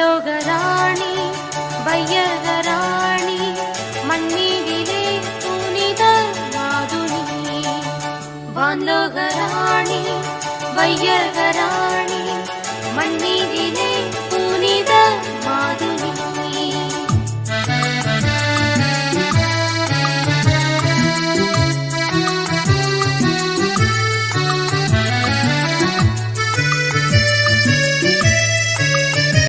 வான்லோகராணி வையகராணி மண்ணீரிலே புனித மாதுனி வான்லோகராணி வையகராணி மண்ணீரிலே